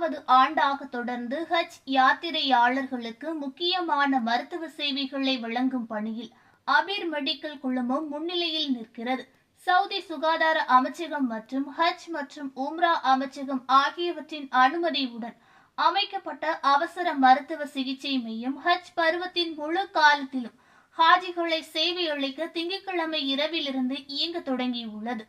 இரண்டாவது ஆண்டாக தொடர்ந்து ஹஜ் யாத்திரையாளர்களுக்கு முக்கியமான மருத்துவ சேவைகளை வழங்கும் பணியில் அபீர் மெடிக்கல் குழுமம் முன்னிலையில் நிற்கிறது. சவுதி சுகாதார அமைச்சகம் மற்றும் ஹஜ் மற்றும் உம்ரா அமைச்சகம் ஆகியவற்றின் அனுமதியுடன் அமைக்கப்பட்ட அவசர மருத்துவ சிகிச்சை மையம் ஹஜ் பருவத்தின் முழு காலத்திலும் ஹாஜிகளை சேவை அளிக்க திங்கட்கிழமை இரவிலிருந்து இயங்க தொடங்கியுள்ளது.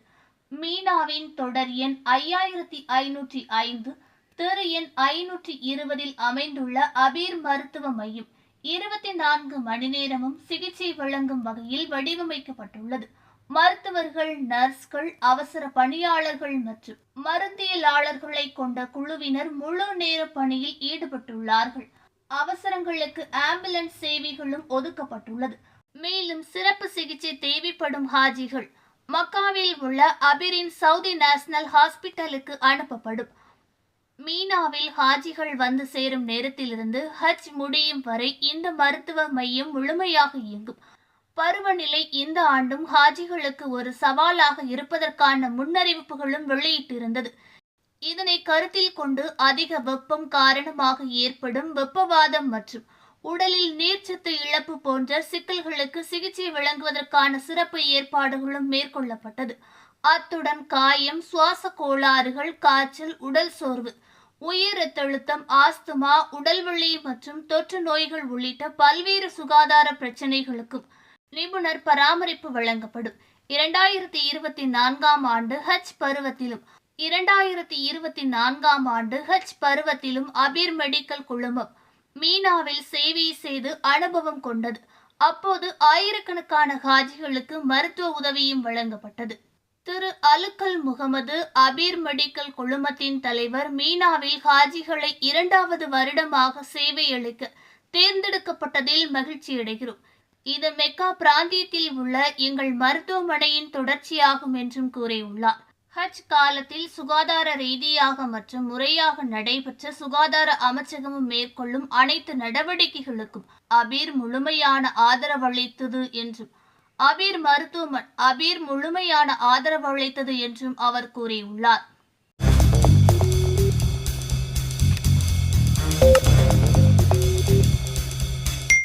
மீனாவின் தொடர் எண் ஐயாயிரத்தி ஐநூற்றி ஐந்து தெரு எண் ஐநூற்றி இருபதில் அமைந்துள்ள அபீர் மருத்துவ மையம் இருபத்தி நான்கு மணி நேரமும் சிகிச்சை வழங்கும் வகையில் வடிவமைக்கப்பட்டுள்ளது. மருத்துவர்கள் நர்ஸ்கள் அவசர பணியாளர்கள் மற்றும் மருந்தியலாளர்களை கொண்ட குழுவினர் முழு நேர பணியில் ஈடுபட்டுள்ளார்கள். அவசரங்களுக்கு ஆம்புலன்ஸ் சேவைகளும் ஒதுக்கப்பட்டுள்ளது. மேலும் சிறப்பு சிகிச்சை தேவைப்படும் ஹாஜிகள் மக்காவில் உள்ள அபிரின் சவுதி நேஷனல் ஹாஸ்பிட்டலுக்கு அனுப்பப்படும். மீனாவில் ஹாஜிகள் வந்து சேரும் நேரத்திலிருந்து ஹஜ் முடியும் வரை இந்த மருத்துவ மையம் முழுமையாக இயங்கும். பருவநிலை இந்த ஆண்டும் ஹாஜிகளுக்கு ஒரு சவாலாக இருப்பதற்கான முன்னறிவிப்புகளும் வெளியிட்டிருந்தது. இதனை கருத்தில் கொண்டு அதிக வெப்பம் காரணமாக ஏற்படும் வெப்பவாதம் மற்றும் உடலில் நீர்ச்சத்து இழப்பு போன்ற சிக்கல்களுக்கு சிகிச்சை வழங்குவதற்கான சிறப்பு ஏற்பாடுகளும் மேற்கொள்ளப்பட்டது. அத்துடன் காயம் சுவாச கோளாறுகள் காய்ச்சல் உடல் சோர்வு உயர் ரத்த ஆஸ்துமா உடல்வலி மற்றும் தொற்று நோய்கள் உள்ளிட்ட பல்வேறு சுகாதார பிரச்சனைகளுக்கும் நிபுணர் பராமரிப்பு வழங்கப்படும். இரண்டாயிரத்தி இருபத்தி நான்காம் ஆண்டு ஹஜ் பருவத்திலும் இரண்டாயிரத்தி இருபத்தி நான்காம் ஆண்டு ஹஜ் பருவத்திலும் அபீர் மெடிக்கல் குழுமம் மீனாவில் சேவை செய்து அனுபவம் கொண்டது. அப்போது ஆயிரக்கணக்கான ஹாஜிகளுக்கு மருத்துவ உதவியும் வழங்கப்பட்டது. திரு அலுக்கல் முகமது அபீர் மெடிக்கல் குழுமத்தின் தலைவர் மீனாவில் ஹாஜிகளை இரண்டாவது வருடமாக சேவையளிக்க தேர்ந்தெடுக்கப்பட்டதில் மகிழ்ச்சியடைகிறோம் இது மெக்கா பிராந்தியத்தில் உள்ள எங்கள் மருத்துவமனையின் தொடர்ச்சியாகும் என்றும் கூறியுள்ளார். ஹஜ் காலத்தில் சுகாதார ரீதியாக மற்றும் முறையாக நடைபெற்ற சுகாதார அமைச்சகமும் மேற்கொள்ளும் அனைத்து நடவடிக்கைகளுக்கும் அபீர் முழுமையான ஆதரவளித்தது என்றும் அபீர் மருத்துவமன் அபீர் முழுமையான ஆதரவளித்தது என்றும் அவர் கூறியுள்ளார்.